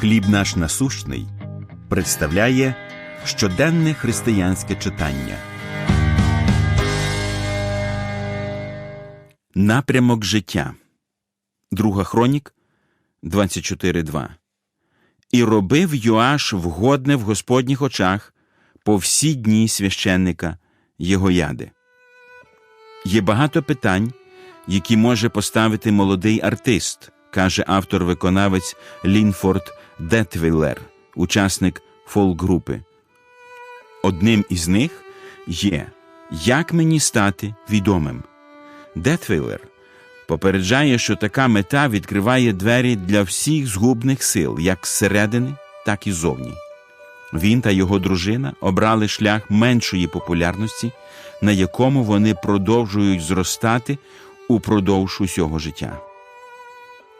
Хліб наш насущний представляє щоденне християнське читання. Напрямок життя. Друга хронік 24.2. І робив Йоаш вгодне в Господніх очах по всі дні священника Єгояди. Є багато питань, які може поставити молодий артист, каже автор-виконавець Лінфорд Детвіллер, учасник фолк-групи. Одним із них є Як мені стати відомим. Детвіллер попереджає, що така мета відкриває двері для всіх згубних сил, як зсередини, так і зовні. Він та його дружина обрали шлях меншої популярності, на якому вони продовжують зростати упродовж усього життя.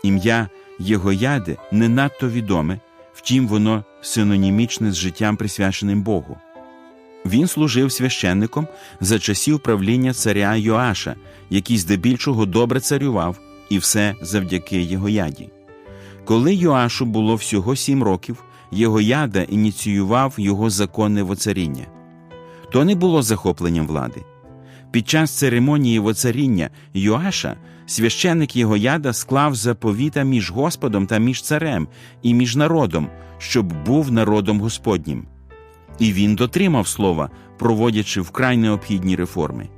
Ім'я Єгояди не надто відоме, втім, воно синонімічне з життям, присвяченим Богу. Він служив священником за часів правління царя Йоаша, який здебільшого добре царював, і все завдяки Єгояді. Коли Йоашу було всього сім років, Єгояда ініціював його законне воцаріння. То не було захопленням влади. Під час церемонії воцаріння Йоаша священник Єгояда склав заповіта між Господом та між царем і між народом, щоб був народом Господнім. І він дотримав слова, проводячи вкрай необхідні реформи,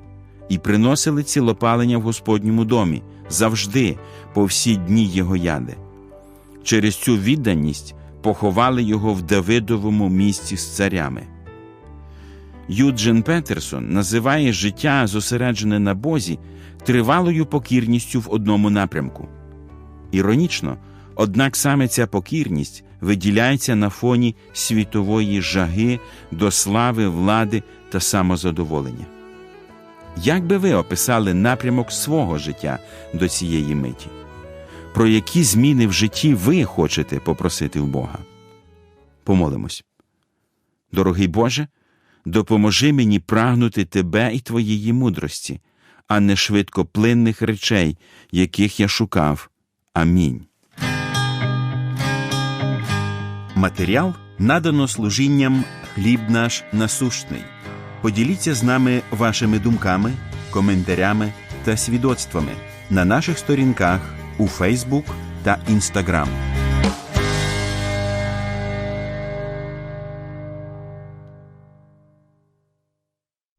і приносили цілопалення в Господньому домі завжди, по всі дні Єгояди. Через цю відданість поховали його в Давидовому місці з царями. Юджин Петерсон називає життя, зосереджене на Бозі, тривалою покірністю в одному напрямку. Іронічно, однак саме ця покірність виділяється на фоні світової жаги до слави, влади та самозадоволення. Як би ви описали напрямок свого життя до цієї миті? Про які зміни в житті ви хочете попросити в Бога? Помолимось. Дорогий Боже, допоможи мені прагнути Тебе і Твоєї мудрості, а не швидкоплинних речей, яких я шукав. Амінь. Матеріал надано служінням хліб наш насущний. Поділіться з нами вашими думками, коментарями та свідоцтвами на наших сторінках у Фейсбук та Інстаграм.